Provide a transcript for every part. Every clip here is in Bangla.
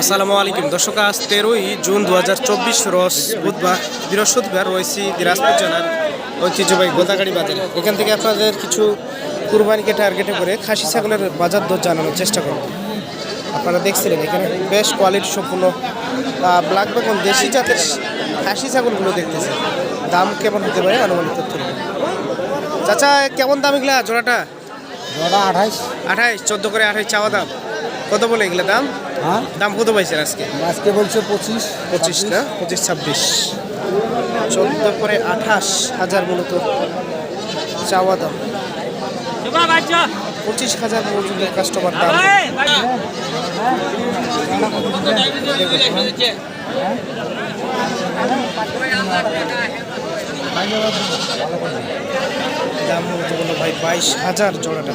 আসসালামু আলাইকুম। দর্শক আজ তেরোই জুন দু হাজার চব্বিশ রোজ বুধবার বৃহস্পতিবার রয়েছি দিনাজপুর জেলার ঐতিহ্যবাহী গোদাগাড়ি বাজারে। এখান থেকে আপনাদের কিছু কুরবানিকে টার্গেটে করে খাসি ছাগলের বাজার দর জানানোর চেষ্টা করব। আপনারা দেখছিলেন এখানে বেশ কোয়ালিটি সম্পূর্ণ ব্ল্যাক বেকন দেশি জাতের খাসি ছাগলগুলো দেখতেছে দাম কেমন হতে পারে আনুমানিক তথ্য। চাচা কেমন দাম এগুলা জোড়াটা? জোড়া আঠাইশ। আঠাইশ চোদ্দ করে আঠাইশ চাওয়া দাম। কত বলে এগুলো দাম? হ্যাঁ? দাম কত পাইছেন আজকে? আজকে বলছে পঁচিশ পঁচিশ না? পঁচিশ ছাব্বিশ। চোদ্দ করে আঠাশ হাজার মূলত চাওয়া দাম। পঁচিশ হাজার পর্যন্ত কাস্টমার দাম। দাম বলল ভাই বাইশ হাজার জোড়াটা।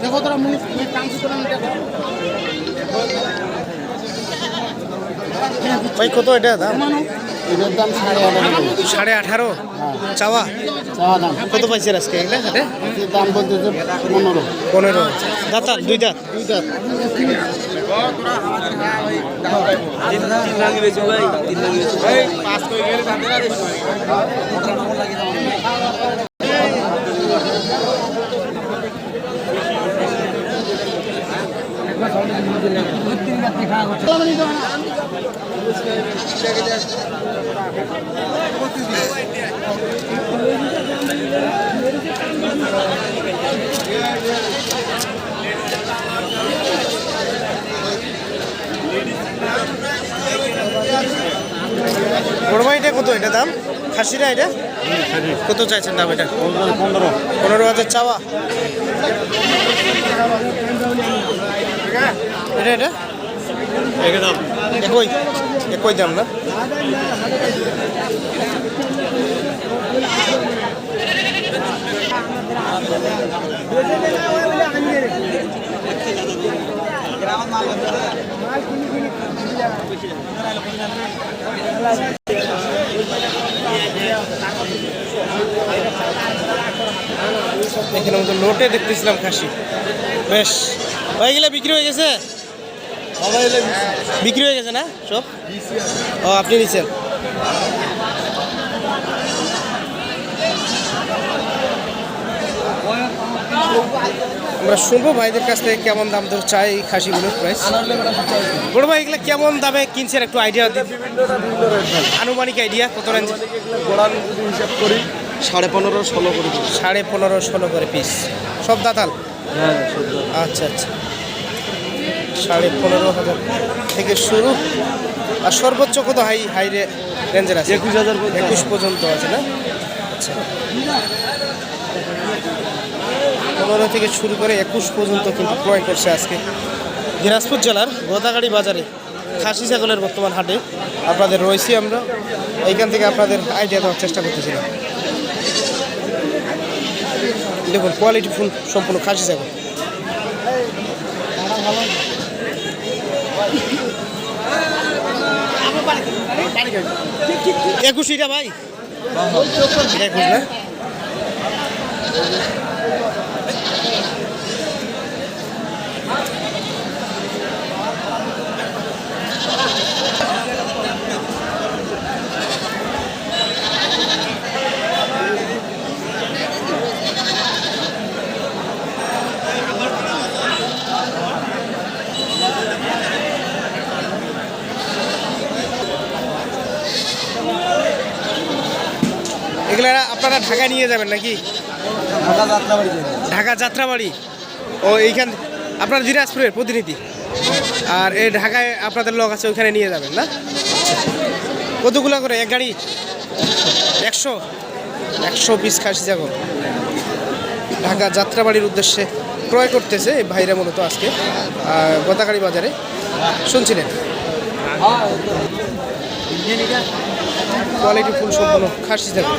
দেখো তোরা মুখ ভাই কত এটা দাম? এটার দাম সাড়ে আঠারো সাড়ে আঠারো চাওয়া চাওয়া দাম কত পাইছেন আজকে এগুলা এটার দাম বলতেছে পনেরো পনেরো দাঁতাল দুই দাঁত দুইটা বড় এটা কত? এটা দাম? খাসিটা এটা? কত চাইছেন দাম এটা? পনেরো পনেরো হাজার চাওয়া। এটা এটা? একই একই দাম না? এখানে লোটে দেখতেছিলাম খাসি। বেশ। হয়ে গেলে বিক্রি হয়ে গেছে? বিক্রি হয়ে গেছে না সব? ও আপনি নিচ্ছেন। আমরা শুনব ভাইদের কাছ থেকে কেমন দাম দর চাই খাসিগুলোর প্রাইস বড় ভাই এগুলো কেমন দামে কিনছেন একটু আইডিয়া দিন। আনুমানিক আইডিয়া কত রেঞ্জ হিসাব করি সাড়ে পনেরো ষোলো করে সাড়ে পনেরো ষোলো করে পিস সব দাতাল? হ্যাঁ আচ্ছা আচ্ছা। সাড়ে পনেরো হাজার থেকে শুরু। আর সর্বোচ্চ কত হাই হাই রেঞ্জের আছে? একুশ হাজার একুশ পর্যন্ত আছে না? আচ্ছা। পনেরো থেকে শুরু করে একুশ পর্যন্ত কিন্তু ক্রয় করছে আজকে দিনাজপুর জেলার গোদাগাড়ি বাজারে খাসি ছাগলের বর্তমান হাটে। আপনাদের রয়েছি আমরা। এইখান থেকে আপনাদের আইডিয়া দেওয়ার চেষ্টা করতেছিলাম। দেখুন কোয়ালিটি ফুল সম্পূর্ণ খাসি ছাগল। একুশ এটা ভাই। একুশ না? এগুলা আপনারা ঢাকা নিয়ে যাবেন নাকি? ঢাকা যাত্রা বাড়ি ঢাকা যাত্রাবাড়ি। ও এইখান আপনার দিনাজপুরের প্রতিনিধি। আর এই ঢাকায় আপনাদের লোক আছে ওইখানে নিয়ে যাবেন না? কতগুলো করে? এক গাড়ি? একশো? একশো পিস খাসি যাব ঢাকা যাত্রাবাড়ির উদ্দেশ্যে ক্রয় করতেছে এই ভাইরা মূলত আজকে। আহ, বাজারে শুনছিলেন। কোয়ালিটি ফুল সম্পূর্ণ খাসি থাকবে